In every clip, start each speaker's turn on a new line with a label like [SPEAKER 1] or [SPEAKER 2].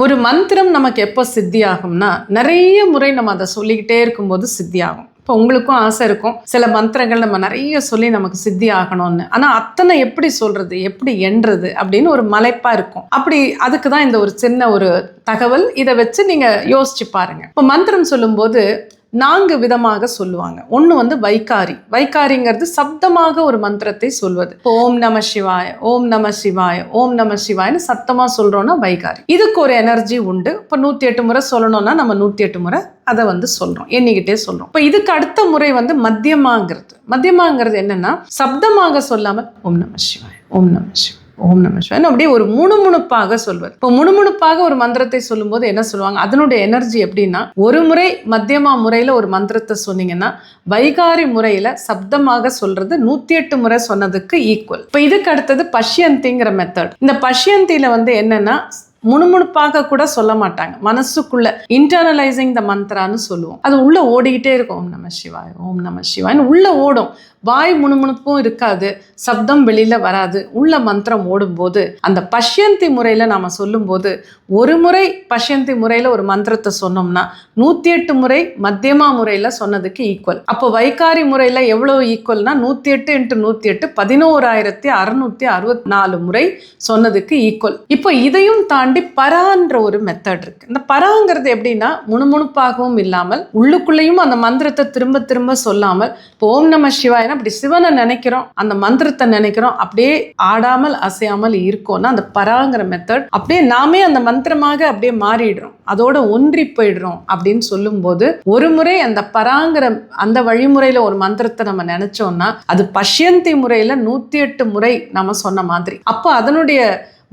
[SPEAKER 1] ஒரு மந்திரம் நமக்கு எப்போ சித்தி ஆகும்னா நிறைய முறை நம்ம அதை சொல்லிக்கிட்டே இருக்கும்போது சித்தி ஆகும் இப்போ உங்களுக்கும் ஆசை இருக்கும். சில மந்திரங்கள் நம்ம நிறைய சொல்லி நமக்கு சித்தி ஆகணும்னு ஆனால் அத்தனை எப்படி சொல்கிறது எப்படி எண்றது அப்படின்னு ஒரு மலைப்பாக இருக்கும். அப்படி அதுக்கு தான் இந்த ஒரு சின்ன ஒரு தகவல். இதை வச்சு நீங்கள் யோசிச்சு பாருங்கள் இப்போ மந்திரம் சொல்லும்போது நான்கு விதமாக சொல்லுவாங்க. ஒன்று வந்து வைகாரி. வைகாரிங்கிறது சப்தமாக ஒரு மந்திரத்தை சொல்வது. இப்போ ஓம் நம சிவாய ஓம் நம சிவாய ஓம் நம சிவாயன்னு சத்தமாக சொல்கிறோன்னா வைகாரி. இதுக்கு ஒரு எனர்ஜி உண்டு. இப்போ நூற்றி எட்டு முறை சொல்லணும்னா நம்ம நூற்றி எட்டு முறை அதை வந்து சொல்கிறோம் எண்ணிக்கிட்டே சொல்கிறோம் இப்போ இதுக்கு அடுத்த முறை வந்து மத்தியமாங்கிறது. மத்தியமாங்கிறது என்னன்னா சப்தமாக சொல்லாமல் ஓம் நம சிவாய ஓம் நம சிவாய. ஓம் நம சிவாய். அப்படியே ஒரு முணுமுணுப்பாக சொல்வது. இப்போ முணுமுணுப்பாக ஒரு மந்திரத்தை சொல்லும்போது என்ன சொல்லுவாங்க? அதனுடைய எனர்ஜி எப்படின்னா ஒரு முறை மத்தியமா முறையில் ஒரு மந்திரத்தை சொன்னீங்கன்னா வைகாரி முறையில் சப்தமாக சொல்றது நூற்றி எட்டு முறை சொன்னதுக்கு ஈக்குவல் இப்போ இதுக்கு அடுத்தது பஷ்யந்திங்கிற மெத்தட் இந்த பஷ்யந்தியில் வந்து என்னன்னா முணுமுணுப்பாக கூட சொல்ல மாட்டாங்க. மனசுக்குள்ள இன்டர்னலைசிங் த மந்த்ரான்னு சொல்லுவோம். அது உள்ள ஓடிக்கிட்டே இருக்கும். ஓம் நம சிவாய் ஓம் நம சிவாய்னு உள்ள ஓடும். வாய் முணுமுணுப்பும் இருக்காது சப்தம் வெளியில் வராது உள்ள மந்திரம் ஓடும்போது அந்த பஷ்யந்தி முறையில் நாம் சொல்லும்போது ஒரு முறை பஷ்யந்தி முறையில் ஒரு மந்திரத்தை சொன்னோம்னா நூற்றி எட்டு முறை மத்தியமா முறையில் சொன்னதுக்கு ஈக்குவல் அப்போ வைகாரி முறையில் எவ்வளோ ஈக்குவல்னா நூற்றி எட்டு இன்ட்டு நூற்றி எட்டு பதினோராயிரத்தி அறுநூத்தி அறுபத்தி நாலு முறை சொன்னதுக்கு ஈக்குவல் இப்போ இதையும் தாண்டி பரான்ற ஒரு மெத்தட் இருக்கு. இந்த பராங்கிறது எப்படின்னா முணுமுணுப்பாகவும் இல்லாமல் உள்ளுக்குள்ளேயும் அந்த மந்திரத்தை திரும்ப திரும்ப சொல்லாமல் இப்போ ஓம் நம சிவாயனா அப்படி சிவனை நினைக்கிறோம் அந்த மந்திரத்தை நினைக்கிறோம் அப்படியே ஆடாமல் அசையாமல் இருக்கோம்னா அந்த பராங்கிற மெத்தட் அப்படியே நாமே அந்த மந்திரமாக அப்படியே மாறிடுறோம். அதோட ஒன்றி போயிடுறோம் அப்படின்னு சொல்லும்போது ஒரு முறை அந்த பராங்கிற அந்த வழிமுறையில ஒரு மந்திரத்தை நம்ம நினைச்சோம்னா அது பஷ்யந்தி முறையில நூத்தி எட்டு முறை நம்ம சொன்ன மாதிரி. அப்போ அதனுடைய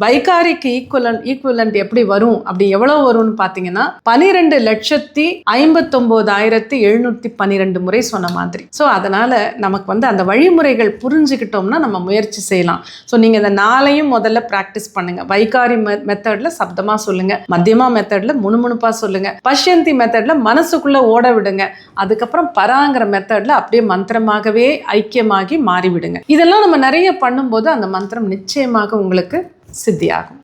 [SPEAKER 1] வைகாரிக்கு ஈக்குவலன் ஈக்குவலண்ட் எப்படி வரும்? அப்படி எவ்வளோ வரும்னு பார்த்தீங்கன்னா பனிரெண்டு லட்சத்தி ஐம்பத்தொம்போதாயிரத்தி எழுநூற்றி பன்னிரெண்டு முறை சொன்ன மாதிரி. ஸோ அதனால் நமக்கு வந்து அந்த வழிமுறைகள் புரிஞ்சுக்கிட்டோம்னா நம்ம முயற்சி செய்யலாம். ஸோ நீங்கள் இந்த நாளையும் முதல்ல ப்ராக்டிஸ் பண்ணுங்கள் வைகாரி மெத்தடில் சப்தமாக சொல்லுங்கள் மத்தியமா மெத்தடில் முணுமுணுப்பாக சொல்லுங்கள் பஷ்யந்தி மெத்தடில் மனசுக்குள்ளே ஓட விடுங்க. அதுக்கப்புறம் பராங்கிற மெத்தடில் அப்படியே மந்திரமாகவே ஐக்கியமாகி மாறிவிடுங்க. இதெல்லாம் நம்ம நிறைய பண்ணும்போது அந்த மந்திரம் நிச்சயமாக உங்களுக்கு சித்தியாகும்